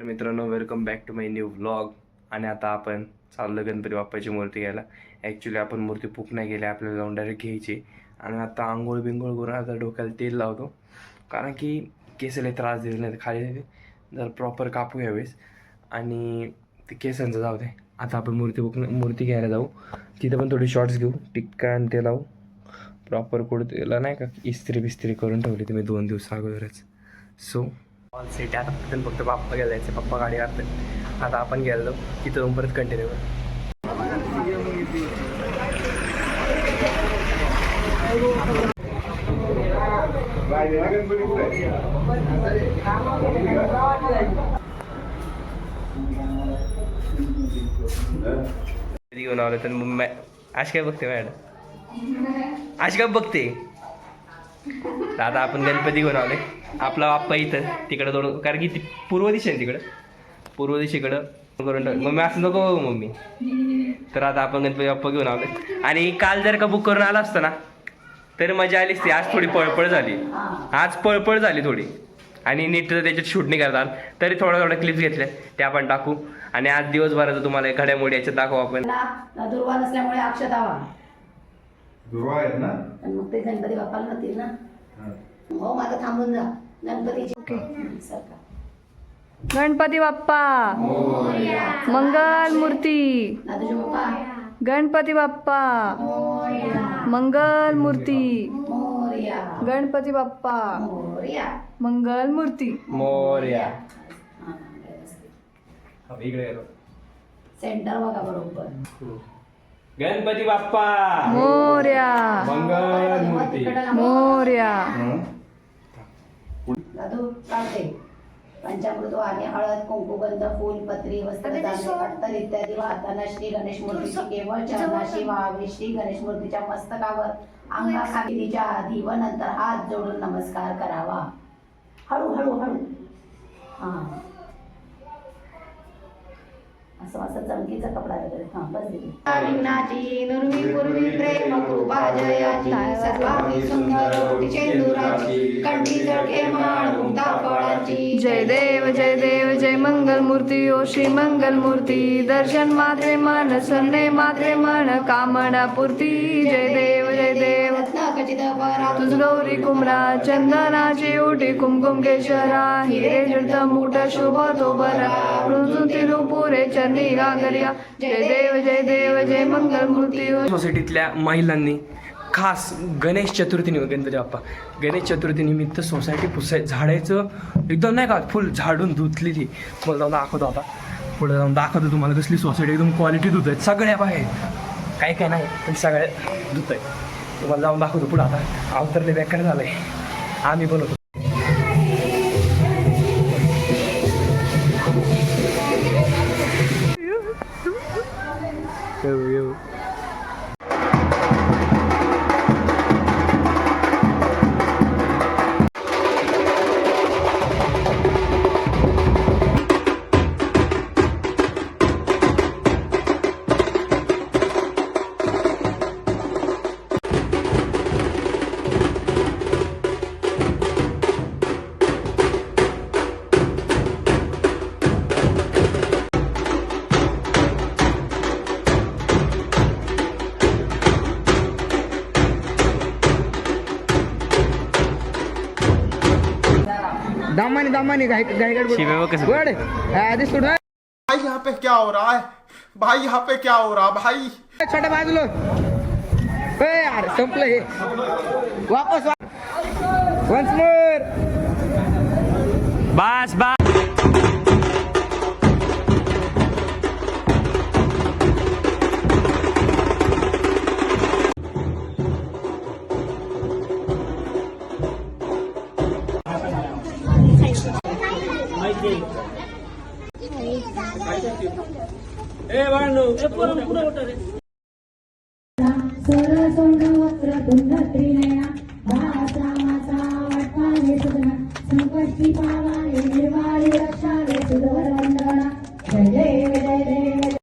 तर मित्रांनो welcome back to my new vlog आणि आता आपण चाललो गणपती बाप्पाची मूर्ती घ्यायला. ॲक्च्युली आपण मूर्ती पुक नाही गेली आपल्याला जाऊन डायरेक्ट घ्यायची. आणि आता आंघोळ बिंघोळ करून आता डोक्याला तेल लावतो. कारण की केसाला त्रास दिले नाही खाली. जर प्रॉपर कापू यावेळेस आणि ते केसांचं जाऊ दे. आता आपण मूर्ती बुक मूर्ती घ्यायला जाऊ. तिथं पण थोडी शॉर्ट्स घेऊ. टिक्का आणि ते लावू. प्रॉपर कुठं नाही का? इस्त्री बिस्त्री करून ठेवली तुम्ही दोन दिवस अगोदरच. सो ऑल सेट आता तिथून फक्त पप्पा गेला जायचे पप्पा गाडी काढतात. आता आपण गेलो तिथं परत कंटिन्यू घेऊन आलो तर मग मॅ आज काय बघते मॅडम. आज काय बघते. तर आता आपण गणपती घेऊन आलोय. आपला बाप्पा इथं तिकडं थोडं कारण की ती पूर्व दिशा आहे तिकडं. पूर्व दिशेकडं. करून मम्मी असं नको मम्मी. तर आता आपण गणपती बाप्पा घेऊन आलोय. आणि काल जर का बुक करून आला असतं ना तर मजा आली असती. आज थोडी पळपळ झाली. आज पळपळ झाली थोडी. आणि नीट त्याच्यात शूट नाही करतात तरी थोड्या थोड्या क्लिप्स घेतल्या. त्या आपण टाकू. आणि आज दिवसभराचं तुम्हाला घड्यामोडी याच्यात दाखवू आपण. दुर्वा आहेत ना? आणि मग ते गणपती बाप्पाला ना. हो. माझं थांबून जा. गणपतीची हं, सरका. गणपती बाप्पा. मंगल मूर्ती दादूजी बाप्पा. गणपती बाप्पा. मंगल मूर्ती मोरया. गणपती बाप्पा. मोरया. मंगल मूर्ती मोर्या. हां, व्यवस्थित. इकडे गेलो सेंटर बघा बरोबर. गणपती बाप्पा. मोर्या. मंगल मूर्ती. मोर्या. दादू चालते पंचामृत आणि हळद कुंकुगंध फूल पत्री वस्त्र इत्यादी वाहताना श्री गणेश मूर्तीची केवळ चरणाशी व्हावी श्री गणेश मूर्तीच्या मस्तकावर. अंगाखाली तिच्या आधी व नंतर हात जोडून नमस्कार करावा. हळू हळू हळू. हा. असं असं चमकीचा कपडा वगैरे. हा बस दिली विघ्नाची नुर्वी पूर्वी प्रेम कृपा जयाची सर्वांगी सुंदर चेंदुराची कंठी जळके माळ मुक्ता फळाची जय देव जय देव जय मंगल मूर्ती ओ श्री मंगल मूर्ती दर्शन मात्रे मन सन्ने मात्रे मन कामना पूर्ती. जय देव जय देव. तुझ गौरी कुमरा चंदनाची उटी कुमकुम केशरा हिरे जडत मुठ शुभ तो बरा रुजून तिरुपुरे चंदी गागरिया जय देव जय देव जय मंगल मूर्ती हो। सोसायटीतल्या महिलांनी खास गणेश चतुर्थी निमित्त गणपती बाप्पा गणेश चतुर्थी निमित्त सोसायटी पुसाय झाडायचं एकदम नाही का फुल झाडून धुतलेली तुम्हाला जाऊन दाखवतो आता. पुढे जाऊन दाखवतो तुम्हाला कसली सोसायटी एकदम क्वालिटी धुत आहेत सगळ्या बाहेर. काही काय नाही पण सगळ्या धुत आहेत तुम्हाला जाऊन दाखवतो पुढे आता. अवतरले बेकार झालंय. आम्ही बनवतो दामानी दामानी गड आधी सोड भाई यहाँ पे क्या हो रहा है? भाई यहाँ पे क्या हो रहा है भाई? छोट्या बाजूला ए यार संपलं हे. वापस वन्स मोर बस बस. त्रिनयना भासामाचा वाटपाने सुगना संकष्टी पावाने